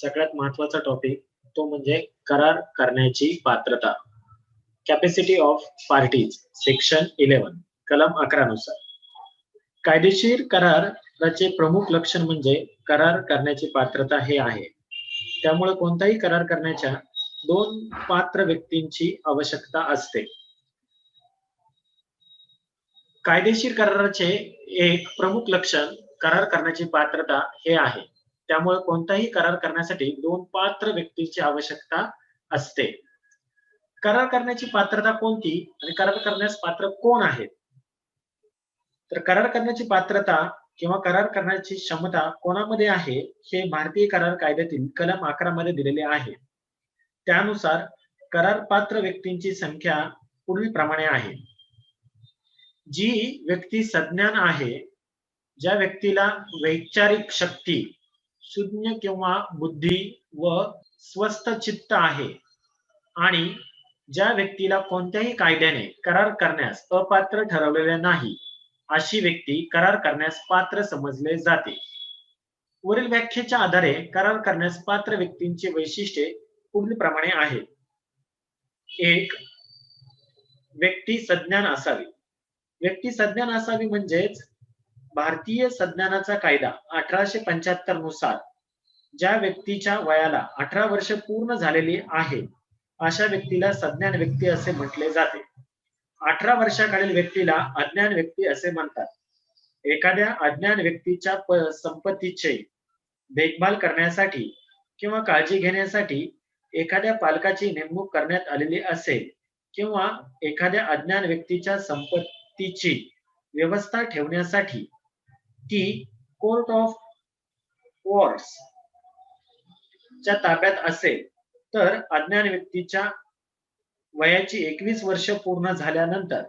सगळ्यात महत्त्वाचा टॉपिक तो म्हणजे करार करण्याची पात्रता. Capacity of parties section eleven कलम अकरा नुसार. कायदेशीर कराराचे प्रमुख लक्षण म्हणजे करार करण्याची पात्रता हे आहे. त्यामुळे कोणताही करार करण्याच्या दोन पात्र व्यक्तींची आवश्यकता असते. कायदेशीर कराराचे एक प्रमुख लक्षण करार करण्याची पात्रता हे आहे. त्यामुळे कोणताही करार करण्यासाठी दोन पात्र व्यक्तीची आवश्यकता असते. करार करण्याची पात्रता कोणती आणि करार करण्यास पात्र कोण आहेत? तर करार करण्याची पात्रता किंवा करार करण्याची क्षमता कोणामध्ये आहे हे भारतीय करार कायद्यातील कलम अकरा मध्ये दिलेले आहे. त्यानुसार करार पात्र व्यक्तींची संख्या पुढील प्रमाणे आहे. जी व्यक्ती सज्ञान आहे ज्या व्यक्तीला वैचारिक शक्ती शून्य किंवा बुद्धी व स्वस्थ चित्त आहे. आणि ज्या व्यक्तीला कोणत्याही कायद्याने करार करण्यास अपात्र ठरवलेले नाही अशी व्यक्ती करार करण्यास पात्र समजले जाते. वरील व्याख्येच्या आधारे करार करण्यास पात्र व्यक्तींची वैशिष्ट्ये पुढीलप्रमाणे आहेत. एक व्यक्ती सज्ञान असावी. व्यक्ती सज्ञान असावी म्हणजेच भारतीय संज्ञानाचा कायदा अठराशे पंच्याहत्तरनुसार ज्या व्यक्तीच्या वयाला अठरा वर्ष पूर्ण झालेली आहे अशा व्यक्तीला सज्ञान व्यक्ती असे म्हटले जाते. अठरा वर्षाखालील व्यक्तीला अज्ञान व्यक्ती असे म्हणतात. एखाद्या अज्ञान व्यक्तीच्या संपत्तीचे देखभाल करण्यासाठी किंवा काळजी घेण्यासाठी एखाद्या पालकाची नेमणूक करण्यात आलेली असेल किंवा एखाद्या अज्ञान व्यक्तीच्या संपत्तीची व्यवस्था ठेवण्यासाठी की कोर्ट ऑफ वॉर्स च्या ताब्यात असेल. तर अज्ञान व्यक्तीच्या वयाची एकवीस वर्ष पूर्ण झाल्यानंतर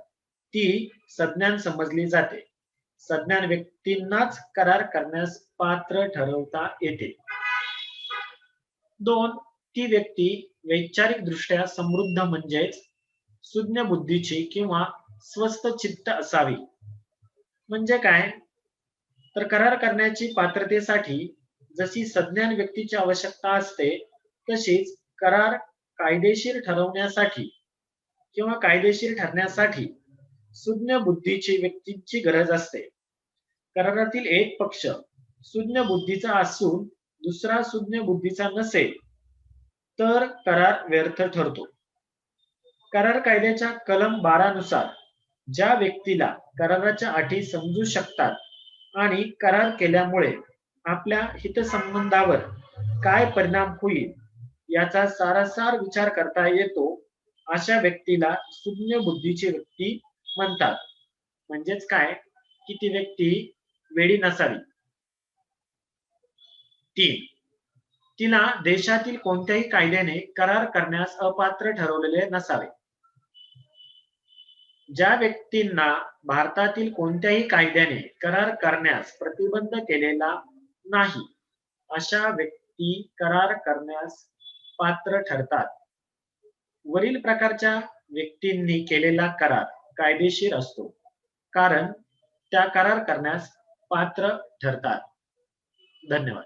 ती सज्ञान समजली जाते. सज्ञान व्यक्तींनाच करार करण्यास पात्र ठरवता येते. दोन ती व्यक्ती वैचारिक दृष्ट्या समृद्ध म्हणजेच सुज्ञ बुद्धीची किंवा स्वस्त चित्त असावी. म्हणजे काय? तर करार करण्याची पात्रतेसाठी जशी सज्ञान व्यक्तीची आवश्यकता असते तशीच करार कायदेशीर ठरवण्यासाठी किंवा कायदेशीर ठरण्यासाठी सुज्ञ बुद्धीची व्यक्तीची गरज असते. करारातील एक पक्ष सुज्ञ बुद्धीचा असून दुसरा सुज्ञ बुद्धीचा नसेल तर करार व्यर्थ ठरतो. करार कायद्याच्या कलम बारा नुसार ज्या व्यक्तीला कराराच्या अटी समजू शकतात आणि करार केल्यामुळे आपल्या हितसंबंधावर काय परिणाम होईल याचा सारासार विचार करता येतो अशा व्यक्तीला शून्य बुद्धीची व्यक्ती म्हणतात. म्हणजेच काय? की ती व्यक्ती वेळी नसावी. तीन. तिला देशातील कोणत्याही कायद्याने करार करण्यास अपात्र ठरवलेले नसावे. ज्या व्यक्तींना भारतातील कोणत्याही कायद्याने करार करण्यास प्रतिबंध केलेला नाही अशा व्यक्ती करार करण्यास पात्र ठरतात. वरील प्रकारच्या व्यक्तींनी केलेला करार कायदेशीर असतो कारण त्या करार करण्यास पात्र ठरतात. धन्यवाद.